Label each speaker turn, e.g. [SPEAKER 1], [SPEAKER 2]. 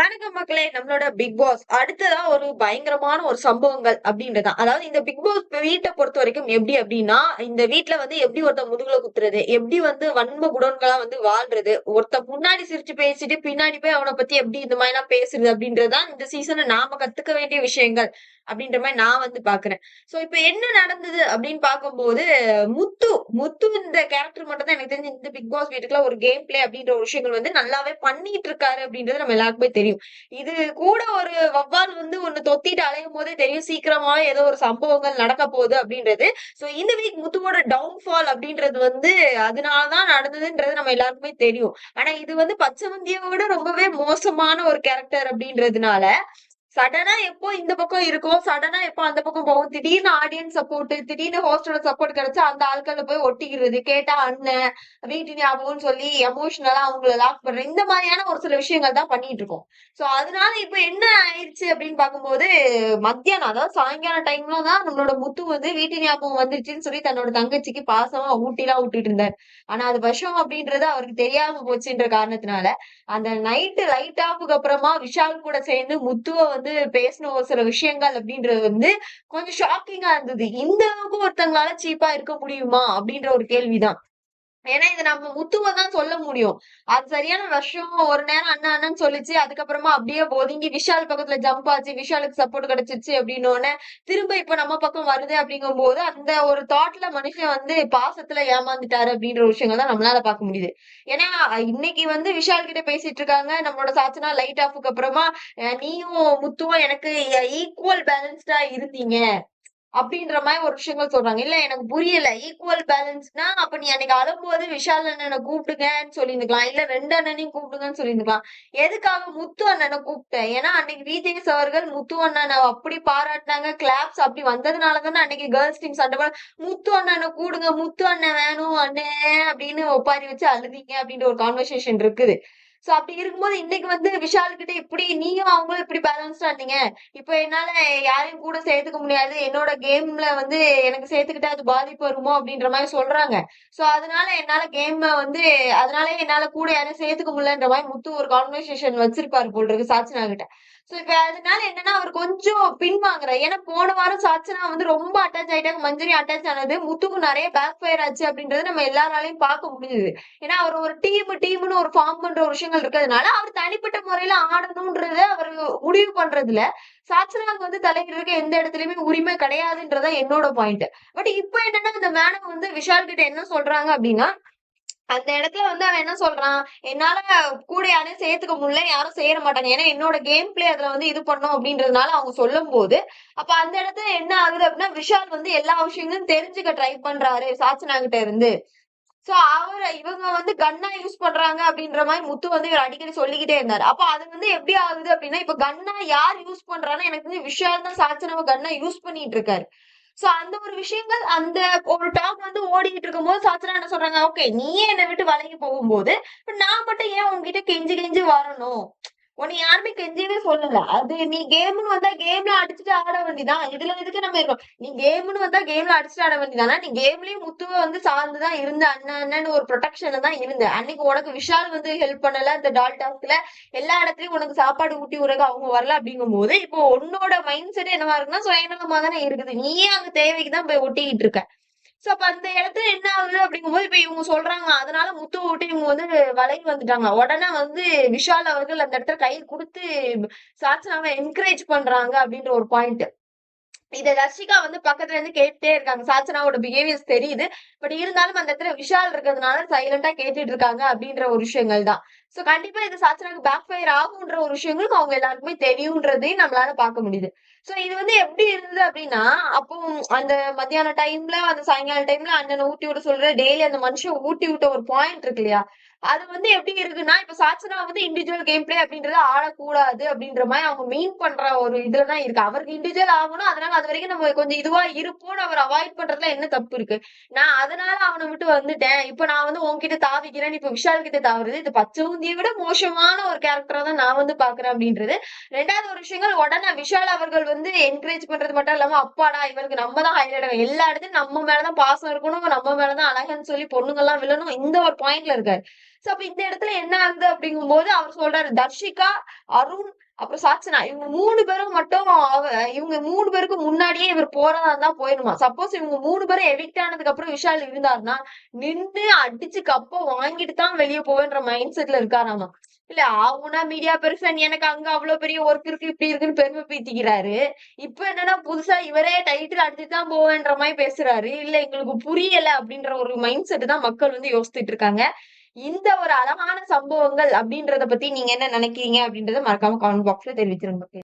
[SPEAKER 1] வணக்கம் மக்களே நம்மளோட பிக் பாஸ் அடுத்ததா ஒரு பயங்கரமான ஒரு சம்பவங்கள் அப்படின்றதான் அதாவது இந்த பிக் பாஸ் வீட்டை பொறுத்த வரைக்கும் எப்படி அப்படின்னா இந்த வீட்டுல வந்து எப்படி ஒருத்த முதுகுல குத்துறது எப்படி வந்து வன்ம குடோன்களா வந்து வாழ்றது ஒருத்த முன்னாடி சிரிச்சு பேசிட்டு பின்னாடி போய் அவனை பத்தி எப்படி இந்த மாதிரி எல்லாம் பேசுறது அப்படின்றதுதான் இந்த சீசன்ல நாம கத்துக்க வேண்டிய விஷயங்கள். அப்படின்ற மாதிரி நான் வந்து பாக்குறேன். சோ இப்ப என்ன நடந்தது அப்படின்னு பார்க்கும்போது முத்து முத்து இந்த கேரக்டர் மட்டும் தான் எனக்கு தெரிஞ்சு இந்த பிக் பாஸ் வீட்டுக்குள்ள ஒரு கேம் பிளே அப்படின்ற ஒரு விஷயங்கள் வந்து நல்லாவே பண்ணிட்டு இருக்காரு அப்படின்றது நம்ம எல்லாருக்குமே தெரியும். இது கூட ஒரு வவ்வால் வந்து ஒண்ணு தொத்திட்டு அலையும் போதே தெரியும். சீக்கிரமா ஏதோ ஒரு சம்பவங்கள் நடக்க போகுது அப்படின்றது. சோ இந்த வீக் முத்துவோட டவுன்ஃபால் அப்படின்றது வந்து அதனாலதான் நடந்ததுன்றது நம்ம எல்லாருக்குமே தெரியும். ஆனா இது வந்து பச்சை விட ரொம்பவே மோசமான ஒரு கேரக்டர் அப்படின்றதுனால சடனா எப்போ இந்த பக்கம் இருக்கும்? சடனா எப்போ அந்த பக்கம் போகும்? திடீர்னு ஆடியன்ஸ் சப்போர்ட் திடீர்னு ஹோஸ்டோட சப்போர்ட் கிடைச்சா அந்த ஆட்களை போய் ஒட்டிக்கிறது கேட்டா அண்ணன் வீட்டு ஞாபகம்னு சொல்லி எமோஷனலா அவங்கள லாக் பண்ற இந்த மாதிரியான ஒரு சில விஷயங்கள் தான் பண்ணிட்டு இருக்கோம். சோ அதனால இப்ப என்ன ஆயிடுச்சு அப்படின்னு பார்க்கும்போது மத்தியானம் அதாவது சாயங்காலம் டைம்ல தான் நம்மளோட முத்து வந்து வீட்டு ஞாபகம் வந்துருச்சுன்னு சொல்லி தன்னோட தங்கச்சிக்கு பாசமா ஊட்டிலாம் விட்டுட்டு இருந்தார். ஆனா அது விஷம் அப்படின்றது அவருக்கு தெரியாம போச்சுன்ற காரணத்தினால அந்த நைட்டு லைட் ஆஃபுக்கு அப்புறமா விஷால் கூட சேர்ந்து முத்துவை வந்து பேசின ஒரு சில விஷயங்கள் அப்படின்றது வந்து கொஞ்சம் ஷாக்கிங்கா இருந்தது. இந்த அளவுக்கு ஒருத்தங்களால சீப்பா இருக்க முடியுமா அப்படின்ற ஒரு கேள்விதான். ஏன்னா இது நம்ம முத்துவை தான் சொல்ல முடியும். அது சரியான வருஷம் ஒரு நேரம் அண்ணன் அண்ணன் சொல்லிச்சு அதுக்கப்புறமா அப்படியே ஒதுங்கி விஷால் பக்கத்துல ஜம்ப் ஆச்சு விஷாலுக்கு சப்போர்ட் கிடைச்சிச்சு அப்படின்னு திரும்ப இப்ப நம்ம பக்கம் வருது அப்படிங்கும் போது அந்த ஒரு தாட்ல மனுஷன் வந்து பாசத்துல ஏமாந்துட்டாரு அப்படின்ற விஷயங்கள் தான் நம்மளால பார்க்க முடியுது. ஏன்னா இன்னைக்கு வந்து விஷால் கிட்ட பேசிட்டு இருக்காங்க நம்மளோட சாச்சனா லைட் ஆஃபுக்கு அப்புறமா நீயும் முத்துவும் எனக்கு ஈக்குவல் பேலன்ஸ்டா இருந்தீங்க. அப்படின்ற மாதிரி ஒரு விஷயங்கள் சொல்றாங்க. இல்ல எனக்கு புரியல. ஈக்குவல் பேலன்ஸ்னா அப்ப நீ அன்னைக்கு அழும்போது விஷால் அண்ணனை கூப்பிடுங்கன்னு சொல்லியிருந்துக்கலாம். இல்ல ரெண்டு அண்ணனையும் கூப்பிடுங்கன்னு சொல்லியிருந்துக்கலாம். எதுக்காக முத்து அண்ணனை கூப்பிட்டேன்? ஏன்னா அன்னைக்கு விஜய் அவர்கள் முத்து அண்ணனை அப்படி பாராட்டினாங்க. கிளாப்ஸ் அப்படி வந்ததுனால தானே அன்னைக்கு கேர்ள்ஸ் டீம் சண்டை போட முத்து அண்ணனை கூடுங்க. முத்து அண்ணன் வேணும் அண்ணே அப்படின்னு ஒப்பாரி வச்சு அழுதிங்க அப்படின்ற ஒரு கான்வர்சேஷன் இருக்குது. சோ அப்படி இருக்கும்போது இன்னைக்கு வந்து விஷால் கிட்ட இப்படி நீயும் அவங்களும் இப்படி பேலன்ஸ்டா இருந்தீங்க. இப்ப என்னால யாரையும் கூட சேர்த்துக்க முடியாது. என்னோட கேம்ல வந்து எனக்கு சேர்த்துக்கிட்டா அது பாதிப்பு வருமோ அப்படின்ற மாதிரி சொல்றாங்க. சோ அதனால என்னால கேம் வந்து அதனால என்னால கூட யாரையும் சேர்த்துக்க முடியலன்ற மாதிரி முத்து ஒரு கான்வர்சேஷன் வச்சிருப்பாரு போல் இருக்கு சாச்சினா கிட்ட. சோ இப்ப அதனால என்னன்னா அவர் கொஞ்சம் பின்வாங்குற ஏன்னா போன வாரம் சாச்சனா வந்து ரொம்ப அட்டாச் ஆயிட்டாங்க. மஞ்சரி அட்டாச் ஆனது. முத்துக்கு நிறைய பேக் ஃபயர் ஆச்சு அப்படின்றது நம்ம எல்லாராலையும் பார்க்க முடிஞ்சது. ஏன்னா அவர் ஒரு டீம் டீம்னு ஒரு ஃபார்ம் பண்ற ஒரு விஷயங்கள் இருக்கிறதுனால அவர் தனிப்பட்ட முறையில ஆடணும்ன்றத அவர் முடிவு பண்றதுல சாச்சனாவுக்கு வந்து தலையிடுறதுக்கு எந்த இடத்துலயுமே உரிமை கிடையாதுன்றதான் என்னோட பாயிண்ட் பட் இப்ப என்னன்னா இந்த மேடம் வந்து விஷால் கிட்ட என்ன சொல்றாங்க அப்படின்னா அந்த இடத்துல வந்து அவன் என்ன சொல்றான்? என்னால கூட யாரையும் சேர்த்துக்க முடியல. யாரும் சேர மாட்டாங்க. ஏன்னா என்னோட கேம் பிளே அதுல வந்து இது பண்ணும். அப்படின்றதுனால அவங்க சொல்லும் போது அப்ப அந்த இடத்துல என்ன ஆகுது அப்படின்னா விஷால் வந்து எல்லா விஷயங்களும் தெரிஞ்சுக்க ட்ரை பண்றாரு சாச்சனா கிட்ட இருந்து. சோ அவர் இவங்க வந்து கன்னா யூஸ் பண்றாங்க அப்படின்ற மாதிரி முத்து வந்து இவர் அடிக்கடி சொல்லிக்கிட்டே இருந்தாரு. அப்ப அது வந்து எப்படி ஆகுது அப்படின்னா இப்ப கன்னா யார் யூஸ் பண்றான்னா எனக்கு வந்து விஷால் தான் சாச்சனவ கன்னா யூஸ் பண்ணிட்டு இருக்காரு. சோ அந்த ஒரு விஷயங்கள் அந்த ஒரு டாக் வந்து ஓடிட்டு இருக்கும் போது சாச்சனா என்ன சொல்றாங்க? ஓகே நீயே என்னை விட்டு விலகி போகும்போது இப்ப நான் மட்டும் ஏன் உங்ககிட்ட கெஞ்சி கெஞ்சி வரணும்? உன்னை யாருமே கெஞ்சவே சொல்லல. அது நீ கேம்னு வந்தா கேம்ல அடிச்சுட்டு ஆட வேண்டியதான் இதுல எதுக்கு நம்ம இருக்கோம்? நீ கேம்னு வந்தா கேம்ல அடிச்சுட்டு ஆட வேண்டியதானா நீ கேம்லயும் முத்துவ வந்து சார்ந்துதான் இருந்த அண்ணன் அண்ணன் ஒரு ப்ரொடெக்ஷன்ல தான் இருந்த அன்னைக்கு உனக்கு விஷால் வந்து ஹெல்ப் பண்ணல இந்த டால் டாஸ்க்ல எல்லா இடத்துலயும் உனக்கு சாப்பாடு ஊட்டி உறக அவங்க வரல அப்படிங்கும் போது இப்போ உன்னோட மைண்ட் செட் என்னவா இருக்குன்னா சுயநலமா தானே இருக்குது. நீயே அங்க தேவைக்கு தான் போய் ஒட்டிக்கிட்டு இருக்க. சோ அப்ப அந்த இடத்துல என்ன ஆகுது அப்படிங்கும்போது இப்ப இவங்க சொல்றாங்க அதனால முத்து விட்டு இவங்க வந்து விலகி வந்துட்டாங்க. உடனே வந்து விஷால் அவர்கள் அந்த இடத்துல கை கொடுத்து சாச்சனாவை என்கரேஜ் பண்றாங்க அப்படின்ற ஒரு பாயிண்ட் இத ரஷிகா வந்து பக்கத்துல இருந்து கேட்டுட்டே இருக்காங்க. சாச்சனாவோட பிஹேவியர்ஸ் தெரியுது. பட் இருந்தாலும் அந்த இடத்துல விஷால் இருக்கிறதுனால சைலண்டா கேட்டுட்டு இருக்காங்க அப்படின்ற ஒரு விஷயங்கள் தான். சோ கண்டிப்பா இது சாச்சனாக்கு பேக் ஃபயர் ஆகுன்ற ஒரு விஷயங்களுக்கு அவங்க எல்லாருக்குமே தெரியும்ன்றதையும் நம்மளால பார்க்க முடியுது. சோ இது வந்து எப்படி இருந்தது அப்படின்னா அப்போ அந்த மத்தியான டைம்ல அந்த சாயங்கால டைம்ல அண்ணனை ஊட்டி விட சொல்ற டெய்லி அந்த மனுஷன் ஊட்டி விட்ட ஒரு பாயிண்ட் இருக்கு இல்லையா? அது வந்து எப்படி இருக்குன்னா இப்ப சாச்சனா வந்து இண்டிவிஜுவல் கேம் பிளே அப்படின்றத ஆடக்கூடாது அப்படின்ற மாதிரி அவங்க மீன் பண்ற ஒரு இதுலதான் இருக்கு. அவருக்கு இண்டிவிஜுவல் ஆகணும் அதனால அது வரைக்கும் நம்ம கொஞ்சம் இதுவா இருப்போம்னு அவர் அவாய்ட் பண்றதுல என்ன தப்பு இருக்கு? நான் அதனால அவனை விட்டு வந்துட்டேன். இப்ப நான் வந்து உன்கிட்ட தாவிக்கிறேன். இப்ப விஷால் கிட்ட தாவுறது இது பச்சவுந்தியை விட மோசமான ஒரு கேரக்டரா தான் நான் வந்து பாக்குறேன் அப்படின்றது. ரெண்டாவது ஒரு விஷயங்கள் உடனே விஷால் அவர்கள் வந்து என்கரேஜ் பண்றது மட்டும் இல்லாம அப்பாடா இவருக்கு நம்ம தான் ஹைலைட் எல்லா இடத்துலயும் நம்ம மேலதான் பாசம் இருக்கணும் நம்ம மேலதான் அழகுன்னு சொல்லி பொண்ணுங்க எல்லாம் விழணும். இந்த ஒரு பாயிண்ட்ல இருக்காரு. சோ அப்ப இந்த இடத்துல என்ன ஆகுது அப்படிங்கும் போது அவர் சொல்றாரு தர்ஷிகா அருண் அப்புறம் சாச்சனா இவங்க மூணு பேரும் மட்டும் அவ- இவங்க மூணு பேருக்கு முன்னாடியே இவர் போறதா இருந்தா போயிருமா சப்போஸ் இவங்க மூணு பேரும் எவிக்ட் ஆனதுக்கு அப்புறம் விஷால் இருந்தாருன்னா நின்று அடிச்சு கப்ப வாங்கிட்டு தான் வெளியே போவேன்ற மைண்ட் செட்ல இருக்காராமா? இல்ல அவனா மீடியா பெருசன் எனக்கு அங்க அவ்வளவு பெரிய ஒர்க் இருக்கு இப்படி இருக்குன்னு பெருமை பீத்திக்கிறாரு. இப்ப என்னன்னா புதுசா இவரே டைட்டில் அடிச்சுட்டு தான் போவேன்ற மாதிரி பேசுறாரு. இல்ல எங்களுக்கு புரியல அப்படின்ற ஒரு மைண்ட் செட் தான் மக்கள் வந்து யோசிச்சுட்டு இருக்காங்க. இந்த ஒரு அழகான சம்பவங்கள் அப்படின்றத பத்தி நீங்க என்ன நினைக்கிறீங்க அப்படின்றத மறக்காம கமெண்ட் பாக்ஸ்ல தெரிவிச்சிருங்க